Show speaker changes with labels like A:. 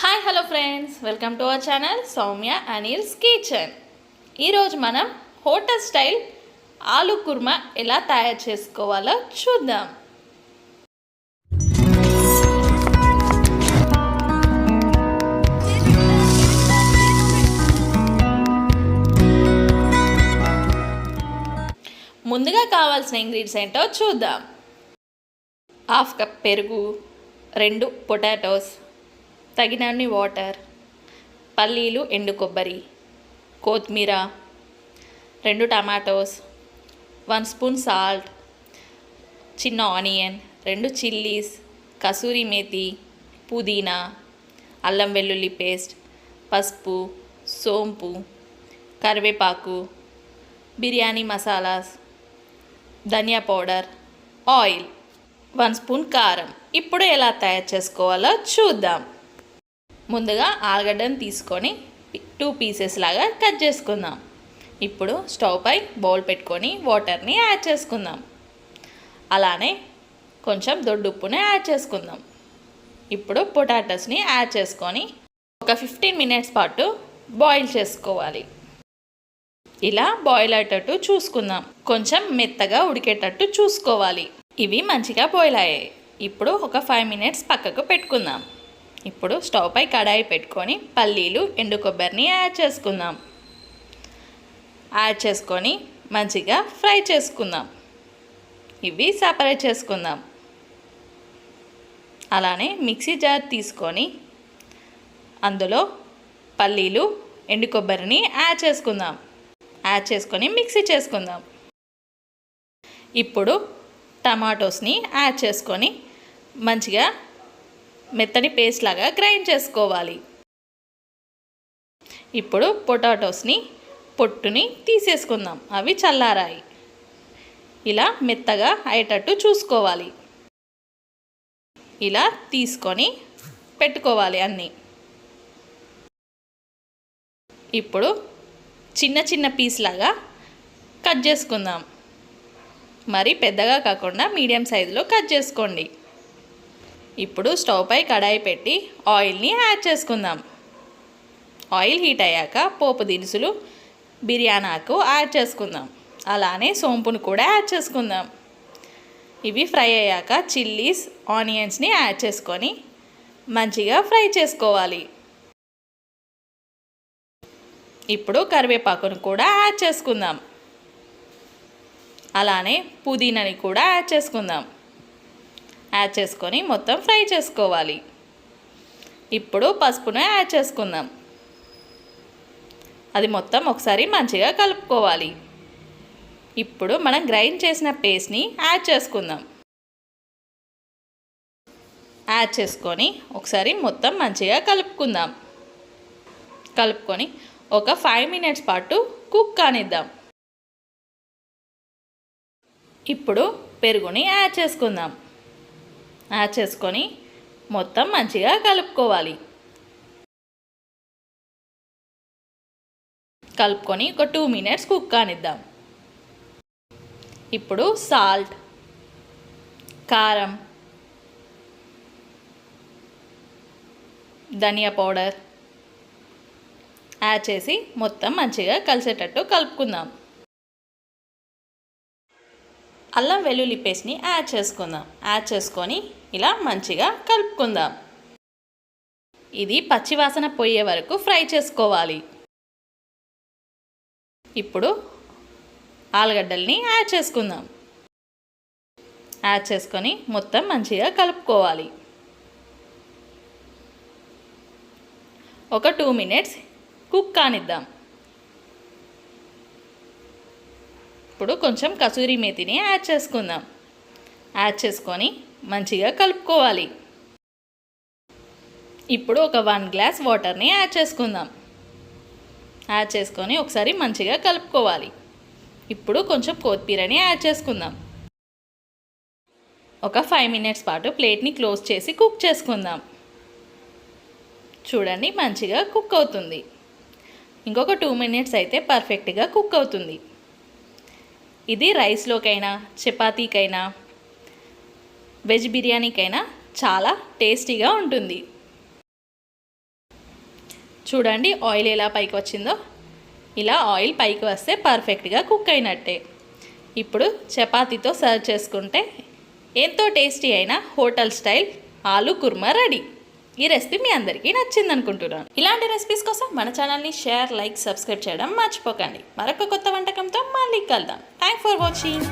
A: Hi hello friends welcome to our channel Soumya Anil's kitchen ఈరోజు మనం hotel style aloo kurma ఎలా తయారు చేసుకోవాలో చూద్దాం. ముందుగా కావాల్సిన ఇంగ్రీడియంట్స్ ఏంటో చూద్దాం. హాఫ్ కప్ పెరుగు రెండు పొటాటోస్ తగినన్ని వాటర్ పల్లీలు ఎండు కొబ్బరి కొత్తిమీర రెండు టమాటోస్ వన్ స్పూన్ సాల్ట్ చిన్న ఆనియన్ రెండు చిల్లీస్ కసూరి మేతి పుదీనా అల్లం వెల్లుల్లి పేస్ట్ పసుపు సోంపు కరివేపాకు బిర్యానీ మసాలాస్ ధనియా పౌడర్ ఆయిల్ వన్ స్పూన్ కారం. ఇప్పుడు ఎలా తయారు చేసుకోవాలో చూద్దాం. ముందుగా ఆలుగడ్డను తీసుకొని టూ పీసెస్ లాగా కట్ చేసుకుందాం. ఇప్పుడు స్టవ్ పై బౌల్ పెట్టుకొని వాటర్ని యాడ్ చేసుకుందాం. అలానే కొంచెం దొడ్డుప్పుని యాడ్ చేసుకుందాం. ఇప్పుడు పొటాటోస్ని యాడ్ చేసుకొని ఒక ఫిఫ్టీన్ మినిట్స్ పాటు బాయిల్ చేసుకోవాలి. ఇలా బాయిల్ అయ్యేటట్టు చూసుకుందాం. కొంచెం మెత్తగా ఉడికేటట్టు చూసుకోవాలి. ఇవి మంచిగా బాయిల్ అయ్యాయి. ఇప్పుడు ఒక ఫైవ్ మినిట్స్ పక్కకు పెట్టుకుందాం. ఇప్పుడు స్టవ్ పై కడాయి పెట్టుకొని పల్లీలు ఎండు కొబ్బరిని యాడ్ చేసుకుందాం. యాడ్ చేసుకొని మంచిగా ఫ్రై చేసుకుందాం. ఇవి సపరేట్ చేసుకుందాం. అలానే మిక్సీ జార్ తీసుకొని అందులో పల్లీలు ఎండు కొబ్బరిని యాడ్ చేసుకుందాం. యాడ్ చేసుకొని మిక్సీ చేసుకుందాం. ఇప్పుడు టమాటోస్ని యాడ్ చేసుకొని మంచిగా మెత్తని పేస్ట్ లాగా గ్రైండ్ చేసుకోవాలి. ఇప్పుడు పొటాటోస్ని పొట్టుని తీసేసుకుందాం. అవి చల్లారాయి. ఇలా మెత్తగా అయ్యేటట్టు చూసుకోవాలి. ఇలా తీసుకొని పెట్టుకోవాలి అన్నీ. ఇప్పుడు చిన్న చిన్న పీస్ లాగా కట్ చేసుకుందాం. మరి పెద్దగా కాకుండా మీడియం సైజులో కట్ చేసుకోండి. ఇప్పుడు స్టవ్ పై కడాయి పెట్టి ఆయిల్ని యాడ్ చేసుకుందాం. ఆయిల్ హీట్ అయ్యాక పోపు దినుసులు బిర్యానాకు యాడ్ చేసుకుందాం. అలానే సోంపును కూడా యాడ్ చేసుకుందాం. ఇవి ఫ్రై అయ్యాక చిల్లీస్ ఆనియన్స్ని యాడ్ చేసుకొని మంచిగా ఫ్రై చేసుకోవాలి. ఇప్పుడు కరివేపాకును కూడా యాడ్ చేసుకుందాం. అలానే పుదీనాని కూడా యాడ్ చేసుకుందాం. యాడ్ చేసుకొని మొత్తం ఫ్రై చేసుకోవాలి. ఇప్పుడు పసుపును యాడ్ చేసుకుందాం. అది మొత్తం ఒకసారి మంచిగా కలుపుకోవాలి. ఇప్పుడు మనం గ్రైండ్ చేసిన పేస్ట్ని యాడ్ చేసుకుందాం. యాడ్ చేసుకొని ఒకసారి మొత్తం మంచిగా కలుపుకుందాం. కలుపుకొని ఒక ఫైవ్ మినిట్స్ పాటు కుక్ కానిద్దాం. ఇప్పుడు పెరుగుని యాడ్ చేసుకుందాం. యాడ్ చేసుకొని మొత్తం మంచిగా కలుపుకోవాలి. కలుపుకొని ఒక టూ మినిట్స్ కుక్ కానిద్దాం. ఇప్పుడు సాల్ట్ కారం ధనియా పౌడర్ యాడ్ చేసి మొత్తం మంచిగా కలిసేటట్టు కలుపుకుందాం. అల్లం వెల్లుల్లి పేస్ట్ని యాడ్ చేసుకుందాం. యాడ్ చేసుకొని ఇలా మంచిగా కలుపుకుందాం. ఇది పచ్చివాసన పోయే వరకు ఫ్రై చేసుకోవాలి. ఇప్పుడు ఆలుగడ్డల్ని యాడ్ చేసుకుందాం. యాడ్ చేసుకొని మొత్తం మంచిగా కలుపుకోవాలి. ఒక టూ మినిట్స్ కుక్ కానిద్దాం. ఇప్పుడు కొంచెం కసూరి మేతిని యాడ్ చేసుకుందాం. యాడ్ చేసుకొని మంచిగా కలుపుకోవాలి. ఇప్పుడు ఒక వన్ గ్లాస్ వాటర్ని యాడ్ చేసుకుందాం. యాడ్ చేసుకొని ఒకసారి మంచిగా కలుపుకోవాలి. ఇప్పుడు కొంచెం కొత్తిమీరని యాడ్ చేసుకుందాం. ఒక ఫైవ్ మినిట్స్ పాటు ప్లేట్ని క్లోజ్ చేసి కుక్ చేసుకుందాం. చూడండి మంచిగా కుక్ అవుతుంది. ఇంకొక టూ మినిట్స్ అయితే పర్ఫెక్ట్గా కుక్ అవుతుంది. ఇది రైస్లోకైనా చపాతీకైనా వెజ్ బిర్యానీకైనా చాలా టేస్టీగా ఉంటుంది. చూడండి ఆయిల్ ఎలా పైకి వచ్చిందో. ఇలా ఆయిల్ పైకి వస్తే పర్ఫెక్ట్గా కుక్ అయినట్టే. ఇప్పుడు చపాతీతో సర్వ్ చేసుకుంటే ఎంతో టేస్టీ అయిన hotel style aloo kurma ready. ఈ రెసిపీ మీ అందరికీ నచ్చింది అనుకుంటున్నాను. ఇలాంటి రెసిపీస్ కోసం మన ఛానల్ని షేర్ లైక్ సబ్స్క్రైబ్ చేయడం మర్చిపోకండి. మరొక కొత్త వంటకంతో మళ్ళీ కలుద్దాం. Thank for watching